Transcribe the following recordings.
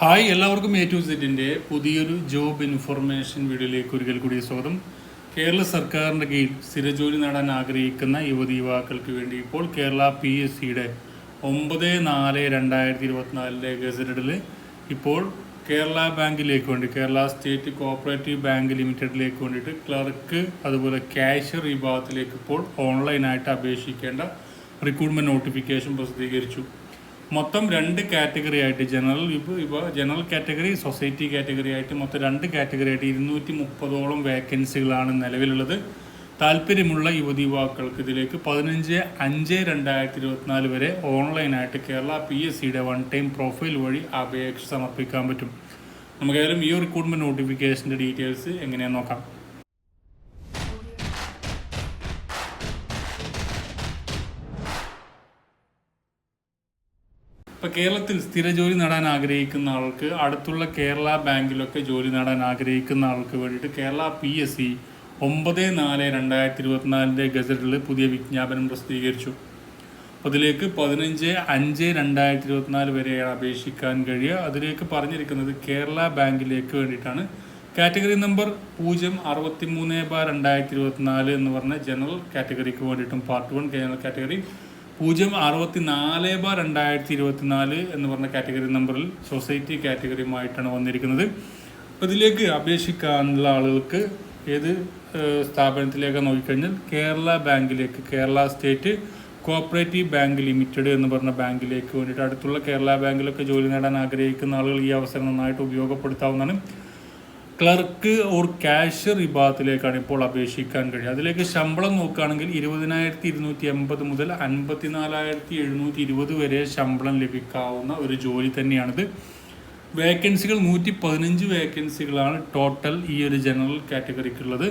Hi എല്ലാവർക്കും A to സെറ്റിന്റെ പുതിയൊരു ജോബ് ഇൻഫർമേഷൻ വീഡിയോയിലേക്ക് ഒരിക്കൽ കൂടി സ്വാഗതം. കേരള സർക്കാരിന്റെ കീഴിൽ സ്ഥിരജോലി നേടാൻ ആഗ്രഹിക്കുന്ന യുവതി യുവാക്കൾക്ക് വേണ്ടി ഇപ്പോൾ കേരള പി എസ് സിയുടെ ഒമ്പത് നാല് രണ്ടായിരത്തി ഇരുപത്തിനാലിലെ ഗസറ്റഡിൽ ഇപ്പോൾ കേരള ബാങ്കിലേക്ക് വേണ്ടി കേരള സ്റ്റേറ്റ് കോഓപ്പറേറ്റീവ് ബാങ്ക് ലിമിറ്റഡിലേക്ക് വേണ്ടിയിട്ട് ക്ലർക്ക് അതുപോലെ ക്യാഷ്യർ വിഭാഗത്തിലേക്ക് ഇപ്പോൾ ഓൺലൈനായിട്ട് അപേക്ഷിക്കേണ്ട റിക്രൂട്ട്മെന്റ് നോട്ടിഫിക്കേഷൻ പ്രസിദ്ധീകരിച്ചു. മൊത്തം രണ്ട് കാറ്റഗറി ആയിട്ട് ജനറൽ ഇപ്പോൾ ഇപ്പോൾ ജനറൽ കാറ്റഗറി സൊസൈറ്റി കാറ്റഗറി ആയിട്ട് മൊത്തം രണ്ട് കാറ്റഗറി ആയിട്ട് ഇരുന്നൂറ്റി മുപ്പതോളം വേക്കൻസികളാണ് നിലവിലുള്ളത്. താല്പര്യമുള്ള യുവതി യുവാക്കൾക്ക് ഇതിലേക്ക് പതിനഞ്ച് അഞ്ച് രണ്ടായിരത്തി ഇരുപത്തിനാല് വരെ ഓൺലൈനായിട്ട് കേരള പി എസ് സിയുടെ വൺ ടൈം പ്രൊഫൈൽ വഴി അപേക്ഷ സമർപ്പിക്കാൻ പറ്റും. നമുക്കേതായാലും ഈ റിക്രൂട്ട്മെന്റ് നോട്ടിഫിക്കേഷന്റെ ഡീറ്റെയിൽസ് എങ്ങനെയാണെന്ന് നോക്കാം. ഇപ്പൊ കേരളത്തിൽ സ്ഥിര ജോലി നേടാൻ ആഗ്രഹിക്കുന്ന ആൾക്ക് അടുത്തുള്ള കേരള ബാങ്കിലൊക്കെ ജോലി നേടാൻ ആഗ്രഹിക്കുന്ന ആൾക്ക് വേണ്ടിയിട്ട് കേരള പി എസ് സി ഒമ്പത് നാല് രണ്ടായിരത്തി ഇരുപത്തിനാലിന്റെ ഗസറ്റിൽ പുതിയ വിജ്ഞാപനം പ്രസിദ്ധീകരിച്ചു. അതിലേക്ക് പതിനഞ്ച് അഞ്ച് രണ്ടായിരത്തി ഇരുപത്തിനാല് വരെയാണ് അപേക്ഷിക്കാൻ കഴിയുക. അതിലേക്ക് പറഞ്ഞിരിക്കുന്നത് കേരള ബാങ്കിലേക്ക് വേണ്ടിയിട്ടാണ്. കാറ്റഗറി നമ്പർ പൂജ്യം അറുപത്തി മൂന്ന് ബാർ രണ്ടായിരത്തി ഇരുപത്തിനാല് എന്ന് പറഞ്ഞ ജനറൽ കാറ്റഗറിക്ക് വേണ്ടിയിട്ടും പാർട്ട് വൺ ജനറൽ കാറ്റഗറി പൂജ്യം അറുപത്തി നാല് ബാർ രണ്ടായിരത്തി ഇരുപത്തി നാല് എന്ന് പറഞ്ഞ കാറ്റഗറി നമ്പറിൽ സൊസൈറ്റി കാറ്റഗറിയുമായിട്ടാണ് വന്നിരിക്കുന്നത്. ഇതിലേക്ക് അപേക്ഷിക്കാനുള്ള ആളുകൾക്ക് ഏത് സ്ഥാപനത്തിലേക്ക് നോക്കിക്കഴിഞ്ഞാൽ കേരള ബാങ്കിലേക്ക് Kerala state cooperative bank limited എന്ന് പറഞ്ഞ ബാങ്കിലേക്ക് വേണ്ടിയിട്ട് അടുത്തുള്ള കേരള ബാങ്കിലൊക്കെ ജോലി നേടാൻ ആഗ്രഹിക്കുന്ന ആളുകൾ ഈ അവസരം നന്നായിട്ട് ഉപയോഗപ്പെടുത്താവുന്നതാണ്. ക്ലർക്ക് ഓർ ക്യാഷ്യർ വിഭാഗത്തിലേക്കാണ് ഇപ്പോൾ അപേക്ഷിക്കാൻ കഴിയുക. അതിലേക്ക് ശമ്പളം നോക്കുകയാണെങ്കിൽ ഇരുപതിനായിരത്തി ഇരുന്നൂറ്റി എൺപത് മുതൽ അൻപത്തിനാലായിരത്തി എഴുന്നൂറ്റി ഇരുപത് വരെ ശമ്പളം ലഭിക്കാവുന്ന ഒരു ജോലി തന്നെയാണിത്. വേക്കൻസികൾ നൂറ്റി പതിനഞ്ച് വേക്കൻസികളാണ് ടോട്ടൽ ഈ ഒരു ജനറൽ കാറ്റഗറിക്കുള്ളത്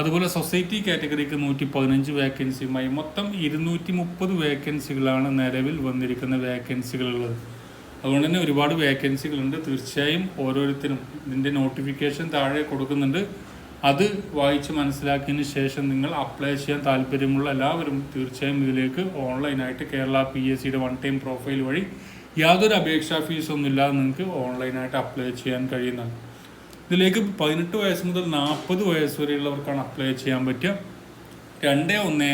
അതുപോലെ സൊസൈറ്റി കാറ്റഗറിക്ക് നൂറ്റി പതിനഞ്ച് വേക്കൻസിയുമായി മൊത്തം ഇരുന്നൂറ്റി മുപ്പത് വേക്കൻസികളാണ് നിലവിൽ വന്നിരിക്കുന്ന വേക്കൻസികളുള്ളത് അതുകൊണ്ട് തന്നെ ഒരുപാട് വേക്കൻസികളുണ്ട്. തീർച്ചയായും ഓരോരുത്തരും ഇതിന്റെ നോട്ടിഫിക്കേഷൻ താഴെ കൊടുക്കുന്നുണ്ട്. അത് വായിച്ച് മനസ്സിലാക്കിയതിന് ശേഷം നിങ്ങൾ അപ്ലൈ ചെയ്യാൻ താല്പര്യമുള്ള എല്ലാവരും തീർച്ചയായും ഇതിലേക്ക് ഓൺലൈനായിട്ട് കേരള പി എസ് സിയുടെ വൺ ടൈം പ്രൊഫൈൽ വഴി യാതൊരു അപേക്ഷാ ഫീസൊന്നും ഇല്ലാതെ നിങ്ങൾക്ക് ഓൺലൈനായിട്ട് അപ്ലൈ ചെയ്യാൻ കഴിയുന്നതാണ് ഇതിലേക്ക് പതിനെട്ട് വയസ്സ് മുതൽ നാൽപ്പത് വയസ്സ് വരെയുള്ളവർക്കാണ് അപ്ലൈ ചെയ്യാൻ പറ്റുക. രണ്ട് ഒന്ന്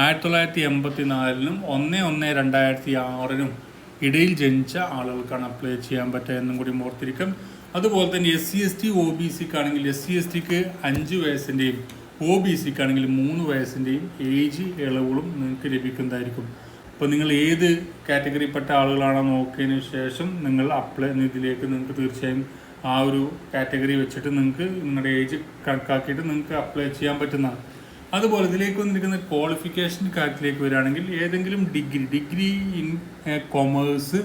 ആയിരത്തി തൊള്ളായിരത്തി എൺപത്തി നാലിനും ഒന്ന് ഒന്ന് രണ്ടായിരത്തി ആറിനും ഇടയിൽ ജനിച്ച ആളുകൾക്കാണ് അപ്ലൈ ചെയ്യാൻ പറ്റുക എന്നും കൂടി ഓർത്തിരിക്കും. അതുപോലെ തന്നെ S C S T O B സിക്ക് ആണെങ്കിൽ എസ് സി എസ് ടിക്ക് അഞ്ച് വയസ്സിന്റെയും ഒ ബി സിക്ക് ആണെങ്കിൽ മൂന്ന് വയസ്സിന്റെയും ഏജ് ഇളവുകളും നിങ്ങൾക്ക് ലഭിക്കുന്നതായിരിക്കും. അപ്പോൾ നിങ്ങൾ ഏത് കാറ്റഗറിപ്പെട്ട ആളുകളാണോ നോക്കിയതിന് ശേഷം നിങ്ങൾ അപ്ലൈ ഇതിലേക്ക് നിങ്ങൾക്ക് തീർച്ചയായും ആ ഒരു കാറ്റഗറി വെച്ചിട്ട് നിങ്ങൾക്ക് നിങ്ങളുടെ ഏജ് കണക്കാക്കിയിട്ട് നിങ്ങൾക്ക് അപ്ലൈ ചെയ്യാൻ പറ്റുന്നതാണ്. അതുപോലെ ഇതിലേക്ക് വന്നിരിക്കുന്ന ക്വാളിഫിക്കേഷൻ കാര്യത്തിലേക്ക് വരികയാണെങ്കിൽ ഏതെങ്കിലും degree degree in commerce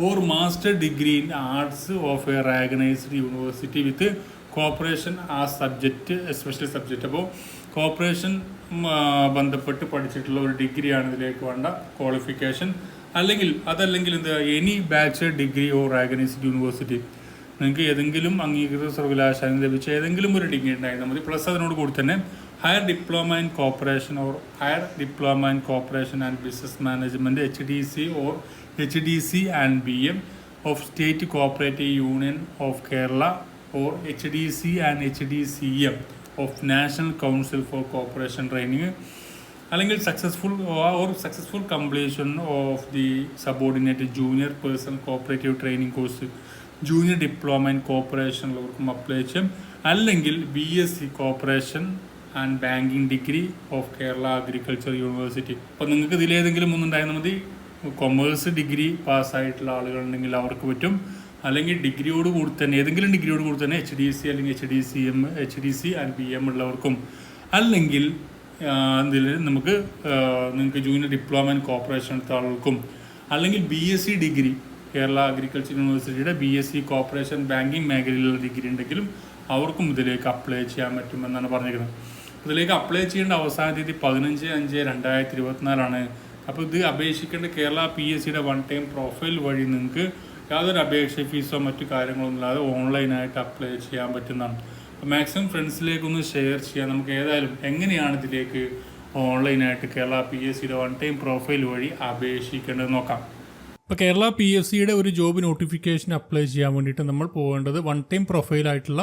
or master degree in arts of a recognised university with cooperation ആ സബ്ജക്റ്റ് എസ്പെഷ്യൽ സബ്ജക്റ്റ് അപ്പോൾ കോപ്പറേഷൻ ബന്ധപ്പെട്ട് പഠിച്ചിട്ടുള്ള ഒരു ഡിഗ്രിയാണ് ഇതിലേക്ക് വേണ്ട ക്വാളിഫിക്കേഷൻ അല്ലെങ്കിൽ അതല്ലെങ്കിൽ എന്ത് any bachelor degree or recognised university നിങ്ങൾക്ക് ഏതെങ്കിലും അംഗീകൃത സർവകലാശാല ലഭിച്ച ഏതെങ്കിലും ഒരു ഡിഗ്രി ഉണ്ടായിരുന്നാൽ മതി പ്ലസ് അതിനോട് കൂടി തന്നെ higher diploma in cooperation or higher diploma in cooperation and business management H D C or H D C and B M of state cooperative union of Kerala or H D C and H D C M of national council for cooperation training അല്ലെങ്കിൽ successful or successful completion of the subordinate junior personnel cooperative training course junior diploma in cooperation ഉള്ളവർക്കും apply ചെയ്യാം. അല്ലെങ്കിൽ B S C cooperation and banking degree of Kerala agriculture university അപ്പോൾ നിങ്ങൾക്ക് ഇതിലേതെങ്കിലും ഒന്നുണ്ടായിരുന്നാൽ മതി. Commerce degree പാസ്സായിട്ടുള്ള ആളുകളുണ്ടെങ്കിൽ അവർക്ക് പറ്റും. അല്ലെങ്കിൽ ഡിഗ്രിയോട് കൂടി തന്നെ ഏതെങ്കിലും ഡിഗ്രിയോട് കൂടി തന്നെ എച്ച് ഡി സി അല്ലെങ്കിൽ H D C M H D C and B M ഉള്ളവർക്കും. അല്ലെങ്കിൽ ഇതിൽ നമുക്ക് നിങ്ങൾക്ക് ജൂനിയർ ഡിപ്ലോമ ആൻഡ് കോപ്പറേഷൻ എടുത്ത ആളുകൾക്കും. അല്ലെങ്കിൽ B S C degree Kerala agriculture യൂണിവേഴ്സിറ്റിയുടെ B S C cooperation banking മേഖലയിലുള്ള ഡിഗ്രി ഉണ്ടെങ്കിലും അവർക്കും ഇതിലേക്ക് അപ്ലൈ ചെയ്യാൻ പറ്റുമെന്നാണ് പറഞ്ഞിരിക്കുന്നത്. ഇതിലേക്ക് അപ്ലൈ ചെയ്യേണ്ട അവസാന തീയതി പതിനഞ്ച് അഞ്ച് രണ്ടായിരത്തി ഇരുപത്തിനാലാണ് അപ്പോൾ ഇത് അപേക്ഷിക്കേണ്ട കേരള പി എസ് സിയുടെ വൺ ടൈം പ്രൊഫൈൽ വഴി നിങ്ങൾക്ക് യാതൊരു അപേക്ഷ ഫീസോ മറ്റു കാര്യങ്ങളൊന്നും ഇല്ലാതെ ഓൺലൈനായിട്ട് അപ്ലൈ ചെയ്യാൻ പറ്റുന്നതാണ്. അപ്പോൾ മാക്സിമം ഫ്രണ്ട്സിലേക്കൊന്ന് ഷെയർ ചെയ്യാം. നമുക്ക് ഏതായാലും എങ്ങനെയാണ് ഇതിലേക്ക് ഓൺലൈനായിട്ട് കേരള പി എസ് സിയുടെ വൺ ടൈം പ്രൊഫൈൽ വഴി അപേക്ഷിക്കേണ്ടത് നോക്കാം. ഇപ്പോൾ കേരള പി എസ് സിയുടെ ഒരു ജോബ് നോട്ടിഫിക്കേഷൻ അപ്ലൈ ചെയ്യാൻ വേണ്ടിയിട്ട് നമ്മൾ പോകേണ്ടത് വൺ ടൈം പ്രൊഫൈലായിട്ടുള്ള